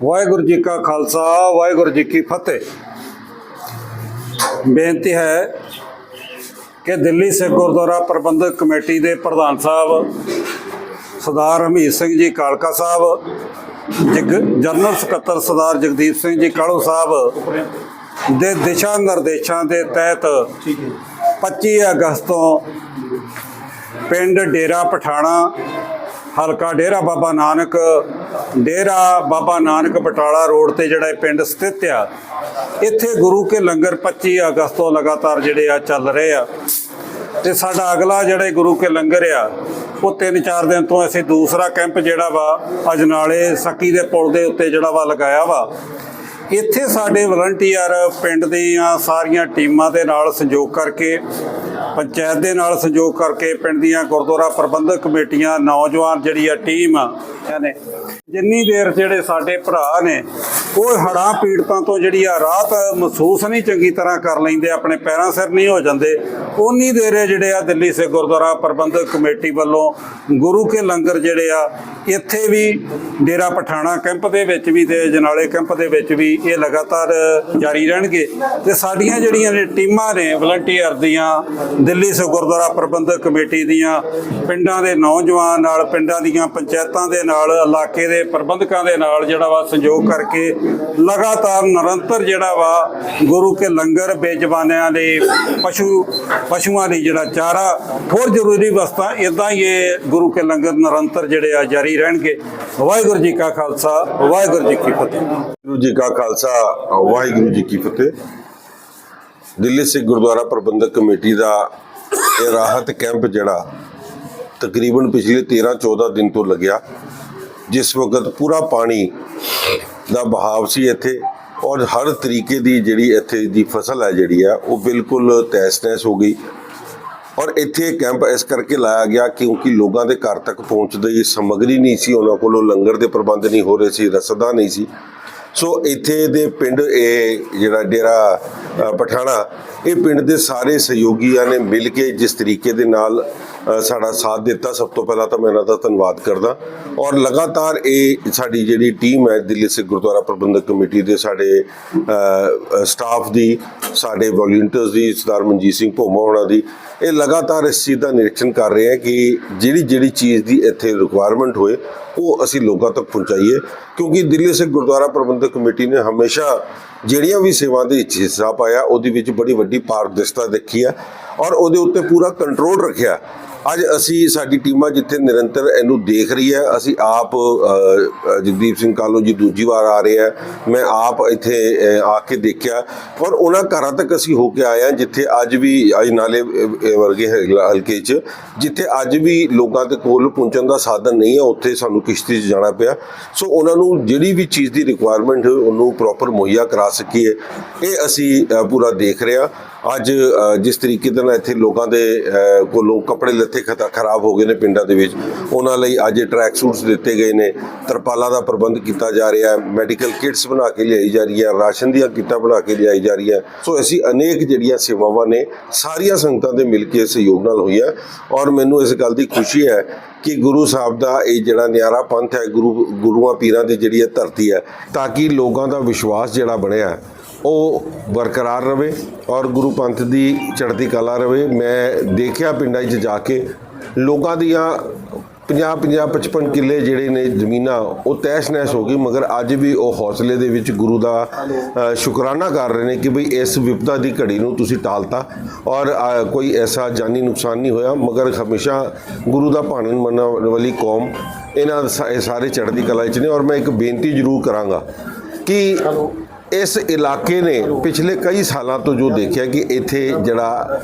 ਵਾਹਿਗੁਰੂ ਜੀ ਕਾ ਖਾਲਸਾ ਵਾਹਿਗੁਰੂ ਜੀ ਕੀ ਫਤਿਹ। ਬੇਨਤੀ ਹੈ ਕਿ ਦਿੱਲੀ ਸਿੱਖ ਗੁਰਦੁਆਰਾ ਪ੍ਰਬੰਧਕ ਕਮੇਟੀ ਦੇ ਪ੍ਰਧਾਨ ਸਾਹਿਬ ਸਰਦਾਰ ਹਮੀਤ ਸਿੰਘ ਜੀ ਕਾਲਕਾ ਸਾਹਿਬ ਜਗ- ਜਨਰਲ ਸਕੱਤਰ ਸਰਦਾਰ ਜਗਦੀਪ ਸਿੰਘ ਜੀ ਕਾਲੂ ਸਾਹਿਬ ਦੇ ਦਿਸ਼ਾ ਨਿਰਦੇਸ਼ਾਂ ਦੇ ਤਹਿਤ 25 ਅਗਸਤ ਤੋਂ ਪਿੰਡ ਡੇਰਾ ਪਠਾਣਾ ਹਲਕਾ ਡੇਰਾ ਬਾਬਾ ਨਾਨਕ, ਡੇਰਾ ਬਾਬਾ ਨਾਨਕ ਬਟਾਲਾ ਰੋਡ ਤੇ ਜਿਹੜਾ ਇਹ ਪਿੰਡ ਸਥਿਤ ਆ, ਇੱਥੇ ਗੁਰੂ ਕੇ ਲੰਗਰ 25 ਅਗਸਤ ਤੋਂ ਲਗਾਤਾਰ ਜਿਹੜੇ ਆ ਚੱਲ ਰਹੇ ਆ। ਤੇ ਸਾਡਾ ਅਗਲਾ ਜਿਹੜੇ ਗੁਰੂ ਕੇ ਲੰਗਰ ਆ, ਉਹ 3-4 ਦਿਨ ਤੋਂ ਅਸੀਂ ਦੂਸਰਾ ਕੈਂਪ ਜਿਹੜਾ ਵਾ ਅਜਨਾਲੇ ਸੱਕੀ ਦੇ ਪੁਲ ਦੇ ਉੱਤੇ ਜਿਹੜਾ ਵਾ ਲਗਾਇਆ ਵਾ। ਇੱਥੇ ਸਾਡੇ ਵਲੰਟੀਅਰ ਪਿੰਡ ਦੀਆਂ ਸਾਰੀਆਂ ਟੀਮਾਂ ਦੇ ਨਾਲ ਸੰਯੋਗ ਕਰਕੇ ਪੰਚਾਇਤ ਦੇ ਨਾਲ ਸਹਿਯੋਗ ਕਰਕੇ ਪਿੰਡ ਦੀਆਂ ਗੁਰਦੁਆਰਾ ਪ੍ਰਬੰਧਕ ਕਮੇਟੀਆਂ, ਨੌਜਵਾਨ ਜਿਹੜੀ ਆ ਟੀਮ ਨੇ ਜਿੰਨੀ ਦੇਰ ਜਿਹੜੇ ਸਾਡੇ ਭਰਾ ਨੇ, ਉਹ ਹੜਾਂ ਪੀੜਤਾਂ ਤੋਂ ਜਿਹੜੀ ਆ ਰਾਹਤ ਮਹਿਸੂਸ ਨਹੀਂ ਚੰਗੀ ਤਰ੍ਹਾਂ ਕਰ ਲੈਂਦੇ, ਆਪਣੇ ਪੈਰਾਂ ਸਿਰ ਨਹੀਂ ਹੋ ਜਾਂਦੇ ਉਨੀ ਦੇਰ ਇਹ ਜਿਹੜੇ ਆ ਦਿੱਲੀ ਸਿੱਖ ਗੁਰਦੁਆਰਾ ਪ੍ਰਬੰਧਕ ਕਮੇਟੀ ਵੱਲੋਂ ਗੁਰੂ ਕੇ ਲੰਗਰ ਜਿਹੜੇ ਆ, ਇੱਥੇ ਵੀ ਡੇਰਾ ਪਠਾਣਾ ਕੈਂਪ ਦੇ ਵਿੱਚ ਵੀ ਤੇ ਜਨਾਲੇ ਕੈਂਪ ਦੇ ਵਿੱਚ ਵੀ ਇਹ ਲਗਾਤਾਰ ਜਾਰੀ ਰਹਿਣਗੇ। ਤੇ ਸਾਡੀਆਂ ਜਿਹੜੀਆਂ ਨੇ ਟੀਮਾਂ ਨੇ ਵਲੰਟੀਅਰ ਦੀਆਂ, ਦਿੱਲੀ ਸਿੱਖ ਗੁਰਦੁਆਰਾ ਪ੍ਰਬੰਧਕ ਕਮੇਟੀ ਦੀਆਂ, ਪਿੰਡਾਂ ਦੇ ਨੌਜਵਾਨ ਨਾਲ, ਪਿੰਡਾਂ ਦੀਆਂ ਪੰਚਾਇਤਾਂ ਦੇ ਨਾਲ, ਇਲਾਕੇ ਦੇ ਪ੍ਰਬੰਧਕਾਂ ਦੇ ਨਾਲ ਜਿਹੜਾ ਵਾ ਸੰਯੋਗ ਕਰਕੇ ਲਗਾਤਾਰ ਨਿਰੰਤਰ ਜਿਹੜਾ ਵਾ ਗੁਰੂ ਕੇ ਲੰਗਰ ਬੇਜਵਾਨਿਆਂ ਦੇ ਪਸ਼ੂ ਪਸ਼ੂਆਂ ਲਈ ਜਿਹੜਾ ਚਾਰਾ, ਹੋਰ ਜ਼ਰੂਰੀ ਵਸਤਾਂ ਇਦਾਂ ਹੀ ਇਹ ਗੁਰੂ ਕੇ ਲੰਗਰ ਨਿਰੰਤਰ ਜਿਹੜੇ ਆ ਜਾਰੀ ਰਹਿਣਗੇ। ਵਾਹਿਗੁਰੂ ਜੀ ਕਾ ਖਾਲਸਾ, ਵਾਹਿਗੁਰੂ ਜੀ ਕੀ ਫਤਿਹ। ਵਾਹਿਗੁਰੂ ਜੀ ਕਾ ਖਾਲਸਾ, ਵਾਹਿਗੁਰੂ ਜੀ ਕੀ ਫਤਿਹ। ਦਿੱਲੀ ਸਿੱਖ ਗੁਰਦੁਆਰਾ ਪ੍ਰਬੰਧਕ ਕਮੇਟੀ ਦਾ ਇਹ ਰਾਹਤ ਕੈਂਪ ਜਿਹੜਾ ਤਕਰੀਬਨ ਪਿਛਲੇ 13-14 ਦਿਨ ਤੋਂ ਲੱਗਿਆ। ਜਿਸ ਵਕਤ ਪੂਰਾ ਪਾਣੀ ਦਾ ਬਹਾਵ ਸੀ ਇੱਥੇ ਔਰ ਹਰ ਤਰੀਕੇ ਦੀ ਜਿਹੜੀ ਇੱਥੇ ਦੀ ਫਸਲ ਹੈ ਜਿਹੜੀ ਆ, ਉਹ ਬਿਲਕੁਲ ਤਹਿਸ-ਨਹਿਸ ਹੋ ਗਈ। ਔਰ ਇੱਥੇ ਕੈਂਪ ਇਸ ਕਰਕੇ ਲਾਇਆ ਗਿਆ ਕਿਉਂਕਿ ਲੋਕਾਂ ਦੇ ਘਰ ਤੱਕ ਪਹੁੰਚਦੀ ਸਮੱਗਰੀ ਨਹੀਂ ਸੀ, ਉਹਨਾਂ ਕੋਲੋਂ ਲੰਗਰ ਦੇ ਪ੍ਰਬੰਧ ਨਹੀਂ ਹੋ ਰਹੇ ਸੀ, ਰਸਦਾ ਨਹੀਂ ਸੀ। ਸੋ ਇੱਥੇ ਦੇ ਪਿੰਡ ਇਹ ਜਿਹੜਾ ਡੇਰਾ ਪਠਾਣਾ, ਇਹ ਪਿੰਡ ਦੇ ਸਾਰੇ ਸਹਿਯੋਗੀਆਂ ਨੇ ਮਿਲ ਕੇ ਜਿਸ ਤਰੀਕੇ ਦੇ ਨਾਲ ਸਾਡਾ ਸਾਥ ਦਿੱਤਾ। ਸਭ ਤੋਂ ਪਹਿਲਾਂ ਤਾਂ ਮੈਂ ਇਹਨਾਂ ਦਾ ਧੰਨਵਾਦ ਕਰਦਾ। ਔਰ ਲਗਾਤਾਰ ਇਹ ਸਾਡੀ ਜਿਹੜੀ ਟੀਮ ਹੈ, ਦਿੱਲੀ ਸਿੱਖ ਗੁਰਦੁਆਰਾ ਪ੍ਰਬੰਧਕ ਕਮੇਟੀ ਦੇ ਸਾਡੇ ਸਟਾਫ ਦੀ, ਸਾਡੇ ਵੋਲੰਟੀਅਰਸ ਦੀ, ਸਰਦਾਰ ਮਨਜੀਤ ਸਿੰਘ ਭੋਮਾ ਹੋਣਾ ਦੀ, ਇਹ ਲਗਾਤਾਰ ਇਸ ਚੀਜ਼ ਦਾ ਨਿਰੀਖਣ ਕਰ ਰਹੇ ਹੈ ਕਿ ਜਿਹੜੀ ਜਿਹੜੀ ਚੀਜ਼ ਦੀ ਇੱਥੇ ਰਿਕੁਆਇਰਮੈਂਟ ਹੋਏ, ਉਹ ਅਸੀਂ ਲੋਕਾਂ ਤੱਕ ਪਹੁੰਚਾਈਏ। ਕਿਉਂਕਿ ਦਿੱਲੀ ਸਿੱਖ ਗੁਰਦੁਆਰਾ ਪ੍ਰਬੰਧਕ ਕਮੇਟੀ ਨੇ ਹਮੇਸ਼ਾ ਜਿਹੜੀਆਂ ਵੀ ਸੇਵਾ ਦੇ ਵਿੱਚ ਹਿੱਸਾ ਪਾਇਆ, ਉਹਦੇ ਵਿੱਚ ਬੜੀ ਵੱਡੀ ਪਾਰਦਰਸ਼ਤਾ ਦੇਖੀ ਹੈ। ਔਰ ਉਹਦੇ ਉੱਤੇ ਪੂਰਾ ਕੰਟਰੋਲ ਰੱਖਿਆ। ਅੱਜ ਅਸੀਂ ਸਾਡੀ ਟੀਮਾਂ ਜਿੱਥੇ ਨਿਰੰਤਰ ਇਹਨੂੰ ਦੇਖ ਰਹੀ ਹੈ, ਅਸੀਂ ਆਪ ਜਗਦੀਪ ਸਿੰਘ ਕਾਲੋ ਜੀ ਦੂਜੀ ਵਾਰ ਆ ਰਹੇ ਆ ਮੈਂ ਆਪ ਇੱਥੇ ਆ ਕੇ ਦੇਖਿਆ। ਔਰ ਉਹਨਾਂ ਘਰਾਂ ਤੱਕ ਅਸੀਂ ਹੋ ਕੇ ਆਏ ਹਾਂ, ਜਿੱਥੇ ਅੱਜ ਵੀ, ਅੱਜ ਨਾਲੇ ਵਰਗੇ ਹਲਕੇ 'ਚ, ਜਿੱਥੇ ਅੱਜ ਵੀ ਲੋਕਾਂ ਦੇ ਕੋਲ ਪਹੁੰਚਣ ਦਾ ਸਾਧਨ ਨਹੀਂ ਹੈ, ਉੱਥੇ ਸਾਨੂੰ ਕਿਸ਼ਤੀ 'ਚ ਜਾਣਾ ਪਿਆ। ਸੋ ਉਹਨਾਂ ਨੂੰ ਜਿਹੜੀ ਵੀ ਚੀਜ਼ ਦੀ ਰਿਕੁਆਇਰਮੈਂਟ ਉਹਨੂੰ ਪ੍ਰੋਪਰ ਮੁਹੱਈਆ ਕਰਾ ਸਕੀਏ। ਇਹ ਅਸੀਂ ਪੂਰਾ ਦੇਖ ਰਹੇ ਹਾਂ। ਅੱਜ ਜਿਸ ਤਰੀਕੇ ਦੇ ਨਾਲ ਇੱਥੇ ਲੋਕਾਂ ਦੇ ਕੋਲੋਂ ਕੱਪੜੇ ਲੱਥੇ ਖਤਾ ਖਰਾਬ ਹੋ ਗਏ ਨੇ ਪਿੰਡਾਂ ਦੇ ਵਿੱਚ ਉਹਨਾਂ ਲਈ ਅੱਜ ਟਰੈਕ ਸੂਟਸ ਦਿੱਤੇ ਗਏ ਨੇ। ਤਰਪਾਲਾਂ ਦਾ ਪ੍ਰਬੰਧ ਕੀਤਾ ਜਾ ਰਿਹਾ ਹੈ। ਮੈਡੀਕਲ ਕਿਟਸ ਬਣਾ ਕੇ ਲਿਆਈ ਜਾ ਰਹੀ ਹੈ। ਰਾਸ਼ਨ ਦੀਆਂ ਕਿੱਟਾਂ ਬਣਾ ਕੇ ਲਿਆਈ ਜਾ ਰਹੀ ਹੈ। ਸੋ ਅਸੀਂ ਅਨੇਕ ਜਿਹੜੀਆਂ ਸੇਵਾਵਾਂ ਨੇ ਸਾਰੀਆਂ ਸੰਗਤਾਂ ਦੇ ਮਿਲ ਕੇ ਸਹਿਯੋਗ ਨਾਲ ਹੋਈਆਂ ਔਰ ਮੈਨੂੰ ਇਸ ਗੱਲ ਦੀ ਖੁਸ਼ੀ ਹੈ ਕਿ ਗੁਰੂ ਸਾਹਿਬ ਦਾ ਇਹ ਜਿਹੜਾ ਨਿਆਰਾ ਪੰਥ ਹੈ ਗੁਰੂ ਗੁਰੂਆਂ ਪੀਰਾਂ ਦੀ ਜਿਹੜੀ ਇਹ ਧਰਤੀ ਹੈ ਤਾਂ ਕਿ ਲੋਕਾਂ ਦਾ ਵਿਸ਼ਵਾਸ ਜਿਹੜਾ ਬਣਿਆ ਹੈ, ਉਹ ਬਰਕਰਾਰ ਰਵੇ ਔਰ ਗੁਰੂ ਪੰਥ ਦੀ ਚੜ੍ਹਦੀ ਕਲਾ ਰਵੇ। ਮੈਂ ਦੇਖਿਆ ਪਿੰਡਾਂ 'ਚ ਜਾ ਕੇ ਲੋਕਾਂ ਦੀਆਂ 50 50 55 ਕਿੱਲੇ ਜਿਹੜੇ ਨੇ ਜ਼ਮੀਨਾਂ, ਉਹ ਤਹਿਸ ਨਹਿਸ ਹੋ ਗਈ। ਮਗਰ ਅੱਜ ਵੀ ਉਹ ਹੌਸਲੇ ਦੇ ਵਿੱਚ ਗੁਰੂ ਦਾ ਸ਼ੁਕਰਾਨਾ ਕਰ ਰਹੇ ਨੇ ਕਿ ਭਈ ਇਸ ਵਿਪਤਾ ਦੀ ਘੜੀ ਨੂੰ ਤੁਸੀਂ ਟਾਲਤਾ ਔਰ ਕੋਈ ਐਸਾ ਜਾਨੀ ਨੁਕਸਾਨ ਨਹੀਂ ਹੋਇਆ। ਮਗਰ ਹਮੇਸ਼ਾ ਗੁਰੂ ਦਾ ਭਾਣਨ ਮੰਨਣ ਵਾਲੀ ਕੌਮ ਇਹਨਾਂ ਸਾਰੇ ਚੜ੍ਹਦੀ ਕਲਾ 'ਚ ਨੇ। ਔਰ ਮੈਂ ਇੱਕ ਬੇਨਤੀ ਜ਼ਰੂਰ ਕਰਾਂਗਾ ਕਿ ਇਸ ਇਲਾਕੇ ਨੇ ਪਿਛਲੇ ਕਈ ਸਾਲਾਂ ਤੋਂ ਜੋ ਦੇਖਿਆ ਕਿ ਇੱਥੇ ਜਿਹੜਾ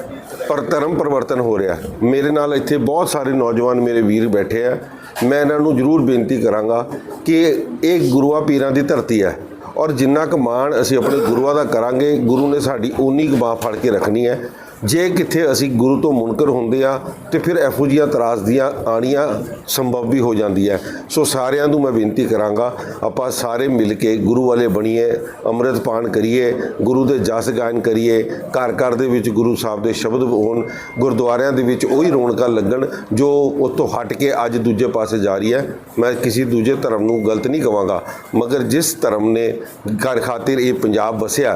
ਪਰ ਧਰਮ ਪਰਿਵਰਤਨ ਹੋ ਰਿਹਾ ਮੇਰੇ ਨਾਲ ਇੱਥੇ ਬਹੁਤ ਸਾਰੇ ਨੌਜਵਾਨ ਮੇਰੇ ਵੀਰ ਬੈਠੇ ਆ। ਮੈਂ ਇਹਨਾਂ ਨੂੰ ਜ਼ਰੂਰ ਬੇਨਤੀ ਕਰਾਂਗਾ ਕਿ ਇਹ ਗੁਰੂਆਂ ਪੀਰਾਂ ਦੀ ਧਰਤੀ ਹੈ ਔਰ ਜਿੰਨਾ ਕੁ ਮਾਣ ਅਸੀਂ ਆਪਣੇ ਗੁਰੂਆਂ ਦਾ ਕਰਾਂਗੇ, ਗੁਰੂ ਨੇ ਸਾਡੀ ਉਨੀ ਕੁ ਬਾਹ ਫੜ ਕੇ ਰੱਖਣੀ ਹੈ। ਜੇ ਕਿੱਥੇ ਅਸੀਂ ਗੁਰੂ ਤੋਂ ਮੁਨਕਰ ਹੁੰਦੇ ਆ ਤੇ ਫਿਰ ਇਹੋ ਜਿਹੀਆਂ ਤਰਾਸਦੀਆਂ ਆਣੀਆਂ ਸੰਭਵ ਵੀ ਹੋ ਜਾਂਦੀ ਹੈ। ਸੋ ਸਾਰਿਆਂ ਨੂੰ ਮੈਂ ਬੇਨਤੀ ਕਰਾਂਗਾ, ਆਪਾਂ ਸਾਰੇ ਮਿਲ ਕੇ ਗੁਰੂ ਵਾਲੇ ਬਣੀਏ, ਅੰਮ੍ਰਿਤ ਪਾਨ ਕਰੀਏ, ਗੁਰੂ ਦੇ ਜਸ ਗਾਇਨ ਕਰੀਏ, ਘਰ ਘਰ ਦੇ ਵਿੱਚ ਗੁਰੂ ਸਾਹਿਬ ਦੇ ਸ਼ਬਦ ਹੋਣ, ਗੁਰਦੁਆਰਿਆਂ ਦੇ ਵਿੱਚ ਉਹੀ ਰੌਣਕਾਂ ਲੱਗਣ, ਜੋ ਉਤੋਂ ਹਟ ਕੇ ਅੱਜ ਦੂਜੇ ਪਾਸੇ ਜਾ ਰਹੀ ਹੈ। ਮੈਂ ਕਿਸੇ ਦੂਜੇ ਧਰਮ ਨੂੰ ਗਲਤ ਨਹੀਂ ਕਵਾਂਗਾ, ਮਗਰ ਜਿਸ ਧਰਮ ਨੇ ਘਰ ਖਾਤਰ ਇਹ ਪੰਜਾਬ ਵਸਿਆ